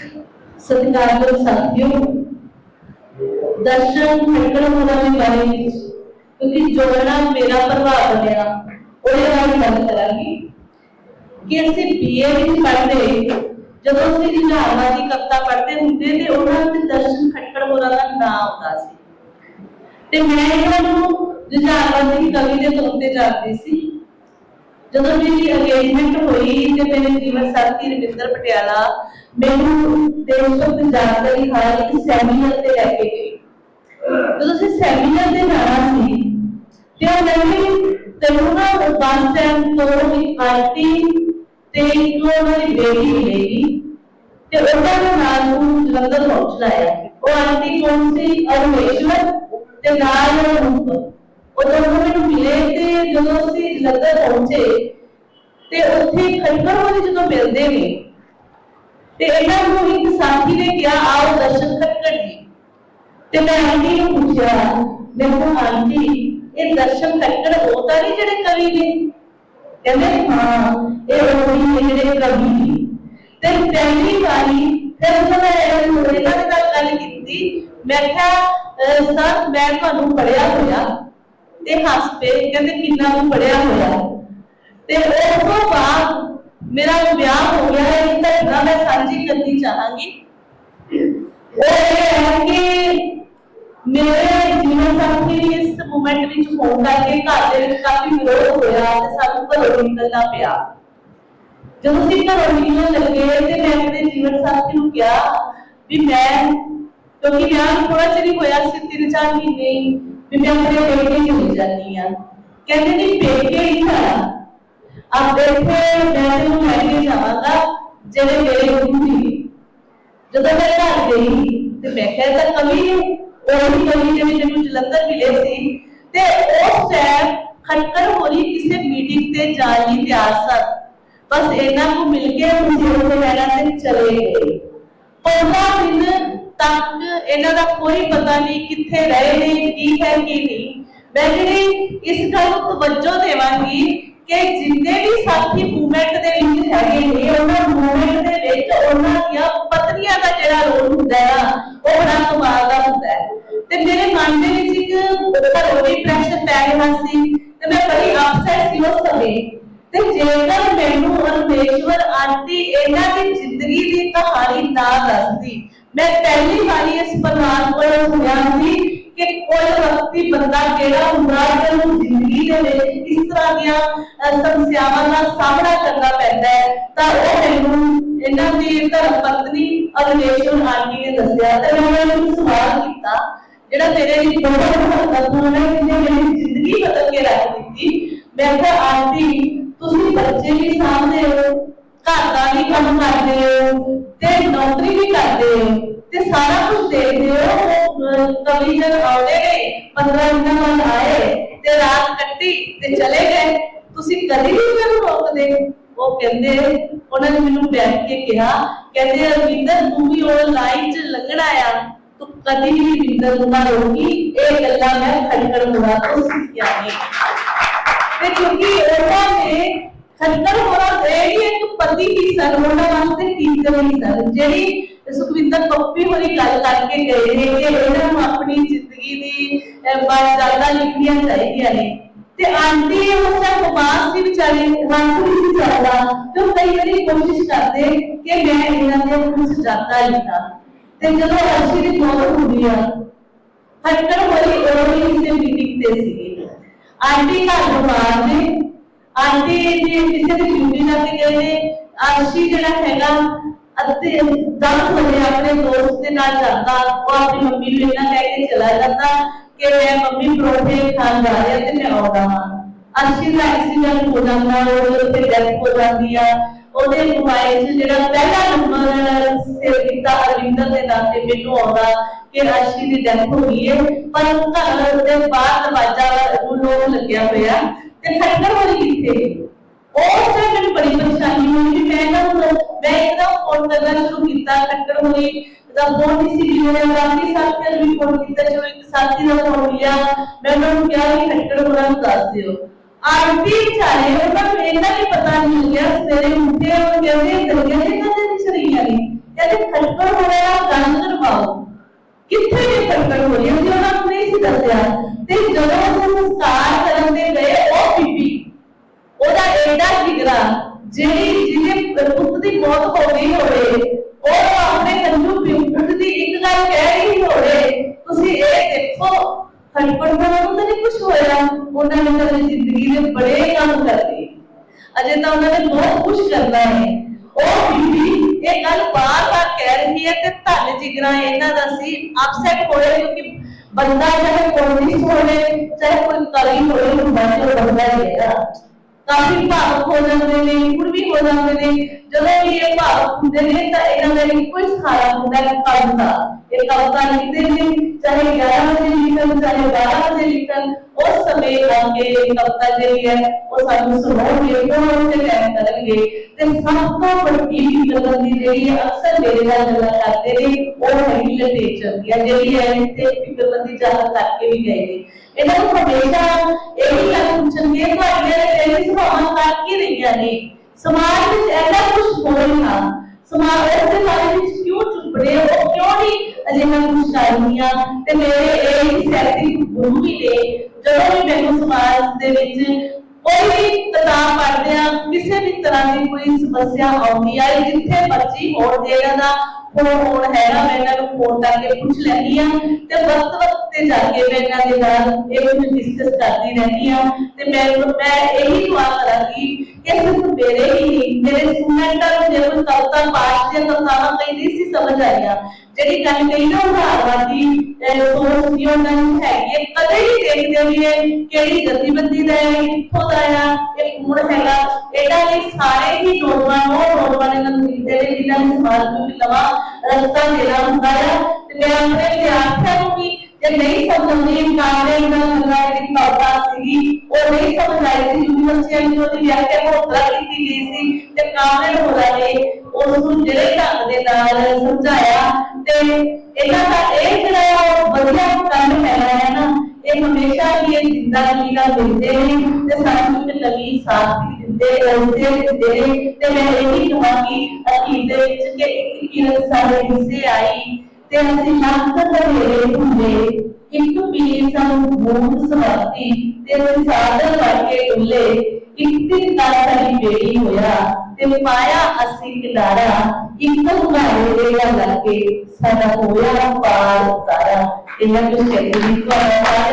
ਸਤਿਕਾਰਯੋਗ ਸਾਥੀਓ। ਦਰਸ਼ਨ ਖੱਟਰ ਹੋਣਾ ਦੇ ਬਾਰੇ ਕਿਉਂਕਿ ਜੋੜਨਾ ਮੇਰਾ ਪ੍ਰਭਾਵ ਬਣਿਆ, ਉਹਦੇ ਬਾਰੇ ਗੱਲ ਕਰਾਂਗੀ। ਕਿ ਅਸੀਂ ਬੀਏ ਵਿੱਚ ਪੜ੍ਹਦੇ, ਜਦੋਂ ਅਸੀਂ ਰਿਝਾਵਾਂ ਦੀ ਕਵਿਤਾ ਪੜ੍ਹਦੇ ਹੁੰਦੇ ਤੇ ਉਹਨਾਂ ਵਿੱਚ ਦਰਸ਼ਨ ਖੱਟਰ ਹੋਣਾ ਦਾ ਨਾਮ ਆਉਂਦਾ ਸੀ। ਤੇ ਮੈਂ ਇਹਨਾਂ ਨੂੰ ਰਿਝਾਵਾਂ ਦੀ ਕਵੀ ਦੇ ਤੌਰ ਤੇ ਜਾਣਦੀ ਸੀ। ਜਦੋਂ ਮੇਰੀ ਅੰਗੇਜਮੈਂਟ ਹੋਈ ਤੇ ਮੇਰੇ ਜੀਵਨ ਸਾਥੀ ਰਵਿੰਦਰ ਪਟਿਆਲਾ, ਮੈਨੂੰ ਦੇਸ਼ ਭਗਤ ਜਾਣਕਾਰੀ ਹਾਲ ਇੱਕ ਸੈਮੀਨਾਰ ਤੇ ਲੈ ਕੇ ਗਈ। ਜਦੋਂ ਅਸੀਂ ਸੈਮੀਨਾਰ ਦੇ ਜਾਣਾ ਸੀ, ਤੇ ਉਹ ਕਹਿੰਦੇ ਤੈਨੂੰ ਨਾ ਬੱਸ ਸਟੈਂਡ ਤੋਂ ਇੱਕ ਆਂਟੀ ਤੇ ਇੱਕ ਉਹਨਾਂ ਦੀ ਬੇਟੀ ਮਿਲੇਗੀ। ਤੇ ਉਹਨਾਂ ਦੇ ਨਾਲ ਨੂੰ ਜਲੰਧਰ ਪਹੁੰਚਣਾ ਹੈ ਉਹ ਆਂਟੀ ਕੌਣ ਸੀ? ਅਰਮੇਸ਼ਵਰ ਤੇ ਨਾਲ ਉਹ ਉਹ ਦੋਨੋਂ ਮੈਨੂੰ ਮਿਲੇ ਤੇ ਜਦੋਂ ਅਸੀਂ ਜਲੰਧਰ ਪਹੁੰਚੇ, ਤੇ ਉੱਥੇ ਖੰਡਰ ਵਾਲੇ ਜਦੋਂ ਮਿਲਦੇ ਨੇ, ਤੇ ਇਹਨਾਂ ਨੂੰ ਇੱਕ ਸਾਥੀ ਨੇ ਕਿਹਾ, ਆਓ ਦਰਸ਼ਨ ਖੱਟਰ ਜੀ ਤੇ ਮੈਂ ਆਂਟੀ ਨੂੰ ਪੁੱਛਿਆ, ਮੈਂ ਕਿਹਾ, ਆਂਟੀ, ਇਹ ਦਰਸ਼ਨ ਖੱਟਰ ਉਹ ਤਾਂ ਨਹੀਂ ਜਿਹੜੇ ਕਵੀ ਨੇ? ਕਹਿੰਦੇ, ਹਾਂ, ਇਹ ਉਹ ਨੇ ਜਿਹੜੇ ਕਵੀ ਨੇ। ਤੇ ਪਹਿਲੀ ਵਾਰੀ ਫਿਰ ਉਹਨਾਂ ਨੇ ਇਹਨਾਂ ਨਾਲ ਗੱਲ ਕੀਤੀ, ਮੈਂ ਕਿਹਾ ਸਰ, ਮੈਂ ਤੁਹਾਨੂੰ ਪੜਿਆ ਹੋਇਆ। ਤੇ ਹੱਸ ਪਏ ਕਹਿੰਦੇ ਕਿੰਨਾ ਨੂੰ ਪੜਿਆ ਹੋਇਆ। ਤੇ ਉਸ ਤੋਂ ਬਾਅਦ ਮੇਰਾ ਵਿਆਹ ਹੋ ਗਿਆ ਹੈ, ਇਹ ਘਟਨਾ ਮੈਂ ਸਾਂਝੀ ਕਰਨੀ ਚਾਹਾਂਗੀ। ਉਹ ਇਹ ਹੈ ਕਿ ਮੇਰੇ ਜੀਵਨ ਸਾਥੀ ਇਸ ਮੂਮੈਂਟ ਵਿੱਚ ਫੋਨ ਕਰਕੇ ਘਰ ਦੇ ਵਿੱਚ ਕਾਫੀ ਵਿਰੋਧ ਹੋਇਆ ਤੇ ਸਾਨੂੰ ਘਰੋਂ ਨਿਕਲਣਾ ਪਿਆ। ਜਦੋਂ ਅਸੀਂ ਘਰੋਂ ਨਿਕਲਣ ਲੱਗੇ ਤੇ ਮੈਂ ਆਪਣੇ ਜੀਵਨ ਸਾਥੀ ਨੂੰ ਕਿਹਾ ਵੀ ਮੈਂ, ਕਿਉਂਕਿ ਵਿਆਹ ਨੂੰ ਥੋੜਾ ਚਿਰ ਹੋਇਆ ਸੀ, ਤਿੰਨ ਚਾਰ ਮਹੀਨੇ ਵੀ ਮੈਂ ਆਪਣੇ ਪੇਕੇ ਚਲੀ ਜਾਂਦੀ ਆ ਕਹਿੰਦੇ ਨਹੀਂ ਪੇਕੇ ਹੀ ਜਾਣਾ ਆਪ ਦੇਖੇ, ਮੈਂ ਤੈਨੂੰ ਲੈ ਕੇ ਜਾਵਾਂਗਾ ਜਿਹੜੇ ਮੇਰੇ ਗੁਰੂ ਸੀ ਜਦੋਂ ਮੈਂ ਘਰ ਗਈ ਤੇ ਮੈਂ ਕਿਹਾ ਤਾਂ ਕਵੀ ਹੈ। ਉਹ ਹੀ ਮੈਨੂੰ ਜਲੰਧਰ ਮਿਲੇ ਸੀ। ਤੇ ਉਸ ਟਾਈਮ ਖੱਟਰ ਹੋਰੀ ਕਿਸੇ ਮੀਟਿੰਗ ਤੇ ਜਾਣ ਲਈ ਤਿਆਰ ਸਨ। ਬਸ ਇਹਨਾਂ ਨੂੰ ਮਿਲ ਕੇ ਮੁਝੇ ਉਹਦੇ ਲੈਣਾ ਤੇ ਚਲੇ ਗਏ। 15 ਦਿਨ ਤੱਕ ਇਹਨਾਂ ਦਾ ਕੋਈ ਪਤਾ ਨਹੀਂ ਕਿੱਥੇ ਰਹੇ ਨੇ, ਕੀ ਹੈ, ਕੀ ਨਹੀਂ। ਮੈਂ ਜਿਹੜੀ ਇਸ ਗੱਲ ਨੂੰ ਤਵੱਜੋ ਦੇਵਾਂਗੀ ਕਿ ਜਿੰਨੇ ਵੀ ਸਾਥੀ ਮੂਵਮੈਂਟ ਦੇ ਵਿੱਚ ਹੈਗੇ ਨੇ, ਉਹਨਾਂ ਮੂਵਮੈਂਟ ਦੇ ਵਿੱਚ ਉਹਨਾਂ ਦੀਆਂ ਪਤਨੀਆਂ ਦਾ ਜਿਹੜਾ ਰੋਲ ਹੁੰਦਾ ਹੈ ਉਹ ਬੜਾ ਕਮਾਲ ਦਾ ਹੁੰਦਾ ਹੈ। ਤੇ ਮੇਰੇ ਮਨ ਦੇ ਵਿੱਚ ਇੱਕ ਘਰੋਂ ਪ੍ਰੈਸ਼ਰ ਪੈ ਰਿਹਾ ਸੀ ਤੇ ਮੈਂ ਬੜੀ ਅਪਸੈਟ ਸੀ ਉਸ ਸਮੇਂ। ਤੇ ਜੇਕਰ ਮੈਨੂੰ ਅਰਮੇਸ਼ਵਰ ਆਂਟੀ ਇਹਨਾਂ ਦੀ ਜ਼ਿੰਦਗੀ ਦੀ ਕਹਾਣੀ ਨਾ ਦੱਸਦੀ ਮੈਂ ਪਹਿਲੀ ਵਾਰੀ ਇਸ ਪਰਿਵਾਰ ਕੋਲੋਂ ਸੁਣਿਆ ਸੀ ਕਿ ਕੋਈ ਵਕਤੀ ਬੰਦਾ ਕਿਹੜਾ ਹੁੰਦਾ ਹੈ ਜਿਹਨੂੰ ਜ਼ਿੰਦਗੀ ਦੇ ਵਿੱਚ ਇਸ ਤਰ੍ਹਾਂ ਦੀਆਂ ਅਹ, ਸਮੱਸਿਆਵਾਂ ਦਾ ਸਾਹਮਣਾ ਕਰਨਾ ਪੈਂਦਾ ਹੈ ਤਾਂ ਉਹ ਮੈਨੂੰ ਇਹਨਾਂ ਦੀ ਧਰਮ ਪਤਨੀ ਅਰਮੇਸ਼ਵਰ ਆਂਟੀ ਨੇ ਦੱਸਿਆ ਤੇ ਮੈਂ ਉਹਨਾਂ ਨੂੰ ਸਵਾਲ ਕੀਤਾ ਜਿਹੜਾ ਮੇਰੇ ਲਈ ਬਹੁਤ ਮਹੱਤਵਪੂਰਨ ਹੈ ਕਿ ਮੇਰੀ ਜ਼ਿੰਦਗੀ ਬਦਲ ਕੇ ਰੱਖ ਦਿੱਤੀ। ਮੈਂ ਕਿਹਾ ਆਂਟੀ ਤੁਸੀਂ ਬੱਚੇ ਵੀ ਸਾਂਭਦੇ ਹੋ ਘਰ ਦਾ ਵੀ ਕੰਮ ਕਰਦੇ ਹੋ ਤੇ ਨੌਕਰੀ ਵੀ ਕਰਦੇ ਹੋ। ਤੇ ਸਾਰਾ ਕੁਝ ਦੇਖਦੇ ਹੋ, ਉਹ ਕਵੀ ਜਨ ਆਉਂਦੇ ਨੇ 15 ਦਿਨਾਂ ਬਾਅਦ ਆਏ ਤੇ ਰਾਤ ਕੱਟੀ ਤੇ ਚਲੇ ਗਏ। ਤੁਸੀਂ ਕਦੀ ਵੀ ਮੈਨੂੰ ਰੋਕਦੇ? ਉਹ ਕਹਿੰਦੇ, ਉਹਨਾਂ ਨੇ ਮੈਨੂੰ ਬੈਠ ਕੇ ਕਿਹਾ, ਕਹਿੰਦੇ, ਅਰਵਿੰਦਰ, ਤੂੰ ਵੀ ਉਹ ਲਾਈਨ 'ਚ ਲੰਘਣਾ ਆ। ਤੂੰ ਕਦੀ ਵੀ ਵਿੰਦਰ ਨੂੰ ਨਾ ਰੋਕੀ। ਇਹ ਗੱਲਾਂ ਮੈਂ ਖੜਕੜ ਮੁਰਾ ਤੋਂ ਸਿੱਖਿਆ ਨੇ। ਤੇ ਕਿਉਂਕਿ ਉਹਨਾਂ ਨੇ ਖੱਟਰ ਹੋਣਾ ਇਹ ਇੱਕ ਪਤੀ ਹੀ ਸਨ, ਉਹਨਾਂ ਵਾਸਤੇ ਟੀਚਰ ਹੀ ਸਨ, ਜਿਹੜੀ ਸੁਖਵਿੰਦਰ ਪੱਪੀ ਹੋਰੀ ਗੱਲ ਕਰਕੇ ਗਏ ਨੇ ਕਿ ਇਹਨਾਂ ਨੂੰ ਆਪਣੀ ਜ਼ਿੰਦਗੀ ਦੀ ਬਾਜ਼ਾਰਾਂ ਲਿਖਣੀਆਂ ਚਾਹੀਦੀਆਂ ਨੇ। ਤੇ ਆਂਟੀ ਉਸ ਦਾ ਉਪਾਸ ਸੀ ਵਿਚਾਰੀ, ਰੰਗ ਨਹੀਂ ਚੱਲਦਾ। ਤੇ ਕਈ ਵਾਰੀ ਕੋਸ਼ਿਸ਼ ਕਰਦੇ ਕਿ ਮੈਂ ਇਹਨਾਂ ਦੇ ਕੁਝ ਜ਼ਿਆਦਾ ਲਿਖਾਂ। ਤੇ ਜਦੋਂ ਅਰਸ਼ੀ ਦੀ ਮੌਤ ਹੁੰਦੀ ਆ ਖੱਟਰ ਹੋਈ ਉਹ ਇਸੇ ਮੀਟਿੰਗ ਤੇ ਸੀਗੇ। ਆਂਟੀ ਘਰ ਬਿਮਾਰ ਨੇ। ਆਂਟੀ ਜੀ ਕਿਸੇ ਦੀ ਡਿਊਟੀ ਲੱਗ ਗਏ ਨੇ। ਅਰਸ਼ੀ ਜਿਹੜਾ ਹੈਗਾ ਅੱਧੇ 10 ਵਜੇ ਆਪਣੇ ਦੋਸਤ ਦੇ ਨਾਲ ਜਾਂਦਾ, ਉਹ ਆਪਣੀ ਮੰਮੀ ਨੂੰ ਇਹਨਾਂ ਕਹਿ ਕੇ ਚਲਾ ਜਾਂਦਾ ਕਿ ਮੈਂ ਮੰਮੀ ਪਰੌਂਠੇ ਖਾਣ ਜਾ ਰਿਹਾ ਤੇ ਮੈਂ ਆਉਂਦਾ ਹਾਂ। ਅਰਸ਼ੀ ਦਾ ਐਕਸੀਡੈਂਟ ਹੋ ਜਾਂਦਾ ਉਹਦੇ ਉੱਤੇ ਡੈਥ ਹੋ ਜਾਂਦੀ ਆ, ਉਹਦੇ ਮੋਬਾਈਲ 'ਚ ਜਿਹੜਾ ਪਹਿਲਾ ਨੰਬਰ ਸੇਵ ਕੀਤਾ ਅਰਵਿੰਦਰ ਦੇ ਨਾਮ ਤੇ ਮੈਨੂੰ ਆਉਂਦਾ ਕਿ ਅਰਸ਼ੀ ਦੀ ਡੈਥ ਹੋ ਗਈ ਹੈ ਪਰ ਘਰ ਦੇ ਬਾਹਰ ਦਰਵਾਜ਼ਾ ਉਹ ਲੋਕ ਲੱਗਿਆ ਹੋਇਆ ਤੇ ਖੱਟਰ ਵਾਲੀ ਕਿੱਥੇ? ਉਹ ਤੇ ਮੈਨੂੰ ਬੜੀ ਪਰੇਸ਼ਾਨੀ ਹੋਈ ਇੱਕਦਮ ਫੋਨ ਕਰਨਾ ਸ਼ੁਰੂ ਕੀਤਾ ਖੱਟਰ ਹੋਈ ਦਾ ਫੋਨ ਨਹੀਂ ਸੀ ਮਿਲਿਆ ਬਾਕੀ ਸਾਥੀਆਂ ਨੂੰ ਵੀ ਫੋਨ ਕੀਤਾ ਚਲੋ ਇੱਕ ਸਾਥੀ ਦਾ ਫੋਨ ਮਿਲਿਆ ਮੈਂ ਉਹਨਾਂ ਨੂੰ ਕਿਹਾ ਕਿ ਖੱਟਰ ਹੋਣਾ ਨੂੰ ਦੱਸ ਦਿਓ ਆਂਟੀ ਵਿਚਾਰੇ ਉਹਨਾਂ ਨੂੰ ਇਹਨਾਂ ਵੀ ਪਤਾ ਨਹੀਂ ਲੱਗਿਆ ਸਵੇਰੇ ਉੱਠੇ ਉਹ ਕਹਿੰਦੇ ਦਰਿਆ ਦੇ ਕਦੇ ਵਿੱਚ ਰਹੀਆਂ ਨੇ ਕਹਿੰਦੇ ਖੱਟੜ ਹੋਇਆ ਗੰਦ ਕਰਵਾਓ ਕਿੱਥੇ ਇਹ ਖੱਟੜ ਹੋਈ ਹੈ ਜੀ ਉਹਨਾਂ ਨੂੰ ਨਹੀਂ ਸੀ ਦੱਸਿਆ ਤੇ ਜਦੋਂ ਉਹ ਸੰਸਕਾਰ ਕਰਨ ਦੇ ਜਿਹੜੀ ਜਿਹਦੇ ਪੁੱਤ ਦੀ ਮੌਤ ਹੋ ਗਈ ਹੋਵੇ, ਉਹ ਆਪਣੇ ਕੰਜੂ ਪਿੰਡ ਦੀ ਇੱਕ ਗੱਲ ਕਹਿ ਰਹੀ ਹੋਵੇ, ਤੁਸੀਂ ਇਹ ਦੇਖੋ ਖੜਪੜ ਦਾ ਨੂੰ ਤਾਂ ਕੁਝ ਹੋਇਆ, ਉਹਨਾਂ ਨੇ ਤਾਂ ਜ਼ਿੰਦਗੀ ਦੇ ਬੜੇ ਕੰਮ ਕਰਦੇ ਅਜੇ ਤਾਂ ਉਹਨਾਂ ਨੇ ਬਹੁਤ ਕੁਝ ਕਰਨਾ ਹੈ। ਉਹ ਬੀਬੀ, ਇਹ ਗੱਲ ਬਾਰ-ਬਾਰ ਕਹਿ ਰਹੀ ਹੈ ਤੇ ਧੰਨ ਜਿਗਰਾ ਇਹਨਾਂ ਦਾ ਸੀ ਅਪਸੈਟ ਹੋਏ ਕਿਉਂਕਿ ਬੰਦਾ ਚਾਹੇ ਕੋਈ ਹੋਵੇ ਚਾਹੇ ਕੋਈ ਕਰੀ ਹੋਵੇ ਬੰਦਾ ਬੰਦਾ ਹੀ ਹੈ ਕਾਫੀ ਭਾਵੁਕ ਹੋ ਜਾਂਦੇ ਨੇ ਹੁਣ ਵੀ ਹੋ ਜਾਂਦੇ ਨੇ ਜਦੋਂ ਵੀ ਇਹ ਭਾਵੁਕ ਹੁੰਦੇ ਨੇ ਤਾਂ ਇਹਨਾਂ ਦਾ ਇੱਕੋ ਹੀ ਸਹਾਰਾ ਹੁੰਦਾ ਹੈ ਕੰਮ ਦਾ ਇਹ ਕਵਿਤਾ ਲਿਖਦੇ ਨੇ ਚਾਹੇ 11 ਵਜੇ ਲਿਖਣ ਚਾਹੇ 12 ਵਜੇ ਲਿਖਣ ਉਸ ਸਮੇਂ ਆ ਕੇ ਇਹ ਕਵਿਤਾ ਜਿਹੜੀ ਹੈ ਉਹ ਸਾਨੂੰ ਸੁਣਾਉਣਗੇ ਉਹਨਾਂ ਤੇ ਟਾਈਮ ਕਰਨਗੇ ਤੇ ਸਭ ਤੋਂ ਵੱਡੀ ਗੱਲ ਦੀ ਜਿਹੜੀ ਹੈ ਅਕਸਰ ਮੇਰੇ ਨਾਲ ਗੱਲਾਂ ਕਰਦੇ ਨੇ ਉਹ ਹੈਗੀ ਲਿਟਰੇਚਰ ਦੀ ਹੈ ਜਿਹੜੀ ਹੈ ਤੇ ਫਿਕਰਮੰਦੀ ਜਾਹਰ ਕਰਕੇ ਵੀ ਗਏ ਨੇ ਇਹਨਾਂ ਨੂੰ ਹਮੇਸ਼ਾ ਇਹੀ ਗੱਲ ਪੁੱਛਣਗੇ ਤੁਹਾਡੀਆਂ ਤੇਰੀ ਸੁਭਾਵਾਂ ਕਰ ਨੇ ਸਮਾਜ ਵਿੱਚ ਐਡਾ ਕੁਝ ਹੋ ਰਿਹਾ ਸਮਾਜ ਦੇ ਬਾਰੇ ਵਿੱਚ ਕਿਉਂ ਚੁੱਪ ਰਹੇ ਹੋ? ਕਿਉਂ ਨਹੀਂ? ਅਜਿਹਾ ਕੁਝ ਕਰਨੀਆਂ ਤੇ ਮੇਰੇ ਇਹ ਸੈਤੀ ਗੁਰੂ ਵੀ ਨੇ ਜਦੋਂ ਵੀ ਮੈਨੂੰ ਸਮਾਜ ਦੇ ਵਿੱਚ ਕੋਈ ਵੀ ਕਿਤਾਬ ਪੜ੍ਹਦੇ ਆ ਕਿਸੇ ਵੀ ਤਰ੍ਹਾਂ ਦੀ ਕੋਈ ਸਮੱਸਿਆ ਆਉਂਦੀ ਆ ਜਿੱਥੇ ਮਰਜ਼ੀ ਹੋਣ ਦੇ ਦਾ ਫੋਨ ਹੋਣ ਹੈਗਾ ਮੈਂ ਇਹਨਾਂ ਨੂੰ ਫੋਨ ਕਰਕੇ ਪੁੱਛ ਲੈਂਦੀ ਆ ਤੇ ਵਕਤ ਵਕਤ ਤੇ ਜਾ ਕੇ ਮੈਂ ਇਹਨਾਂ ਦੇ ਨਾਲ ਇਹ ਕੁਝ ਡਿਸਕਸ ਕਰਦੀ ਰਹਿੰਦੀ ਆ ਤੇ ਮੈਂ ਮੈਂ ਇਹੀ ਦੁਆ ਕਰਾਂਗੀ ਕਿ ਸਿਰਫ ਮੇਰੇ ਹੀ ਨਹੀਂ। ਮੇਰੇ ਸਟੂਡੈਂਟਾਂ ਨੂੰ ਜੇ ਕੋਈ ਕਵਿਤਾ ਪਾਠ ਦੀਆਂ ਕਵਿਤਾਵਾਂ ਕਈ ਨਹੀਂ ਸੀ, ਸਮਝ ਆਈਆਂ ਜਿਹੜੀ ਗੱਲ ਕਹੀ ਨਾ ਉਦਾਹਰਵਾਦੀ ਸੋਚ ਦੀ, ਉਹਨਾਂ ਨੂੰ ਹੈਗੀ ਕਦੇ ਵੀ ਦੇਖਦੇ ਵੀ ਹੈ ਕਿਹੜੀ ਗਤੀਵਿਧੀ ਦਾ ਹੈ, ਕਿੱਥੋਂ ਦਾ ਹੈ, ਇਹ ਗੁਣ ਹੈਗਾ? ਇਹਦਾ ਲਈ ਸਾਰੇ ਹੀ ਨੌਜਵਾਨ, ਉਹ ਨੌਜਵਾਨ ਇਹਨਾਂ ਨੂੰ ਦਿਖਦੇ ਨੇ, ਜਿਨ੍ਹਾਂ ਨੂੰ ਸਮਾਜ ਨੂੰ ਨਵਾਂ ਰਸਤਾ ਦੇਣਾ ਹੁੰਦਾ ਹੈ ਤੇ ਮੈਂ ਆਪਣੇ ਵਿਦਿਆਰਥੀਆਂ ਨੂੰ ਵੀ ਜੇ ਨਹੀਂ ਸਮਝਦੀ ਕਾਮਰੇ ਦਾ ਮਤਲਬ ਜਿਹੜੀ ਕਵਿਤਾ ਸੀਗੀ, ਉਹ ਯੂਨੀਵਰਸਿਟੀ ਉਹਦੀ ਵਿਆਖਿਆ ਬਹੁਤ ਤਰ੍ਹਾਂ ਕੀਤੀ ਗਈ ਸੀ ਤੇ ਕਾਮਰੇ ਹੋਰਾਂ ਨੇ ਉਸ ਨੂੰ ਜਿਹੜੇ ਢੰਗ ਦੇ ਨਾਲ ਸਮਝਾਇਆ ਤੇ ਇਹਨਾਂ ਦਾ ਇਹ ਜਿਹੜਾ ਵਧੀਆ ਕੰਮ ਹੈਗਾ ਹੈ ਨਾ, ਇਹ ਹਮੇਸ਼ਾ ਹੀ ਇਹ ਜ਼ਿੰਦਗੀ ਦਾ ਦਿੰਦੇ ਨੇ ਤੇ ਸਾਨੂੰ ਇੱਕ ਨਵੀਂ ਸਾਥ ਵੀ ਦਿੰਦੇ ਰਹਿੰਦੇ ਦਿੰਦੇ ਨੇ ਤੇ ਮੈਂ ਇਹ ਵੀ ਕਹਾਂਗੀ, ਅਖੀਰ ਦੇ ਵਿੱਚ ਕਿ ਇੱਕ ਕਿਰਨ ਸਾਡੇ ਹਿੱਸੇ ਆਈ ਤੇ ਅਸੀਂ ਲੱਖ ਕਰੇ ਹੁੰਦੇ ਇੱਕ ਪੀਰ ਸਾਨੂੰ ਬੂੰਦ ਸਵਾਤੀ ਤੇ ਅਸੀਂ ਕਰਕੇ ਡੁੱਲੇ ਇੱਕ ਦਾ ਸਾਡੀ ਬੇੜੀ ਹੋਇਆ ਤੇ ਪਾਇਆ ਅਸੀਂ ਕਿਨਾਰਾ, ਇੱਕ ਹੁਨਾਰੇ ਦੇ ਨਾਲ ਲੱਗੇ ਸਾਡਾ ਹੋਇਆ ਪਾਰ ਉਤਾਰਾ। ਇਹਨਾਂ ਕੁਝ ਕਹਿੰਦੇ ਨਹੀਂ ਤੁਹਾਡਾ ਸਾਰਾ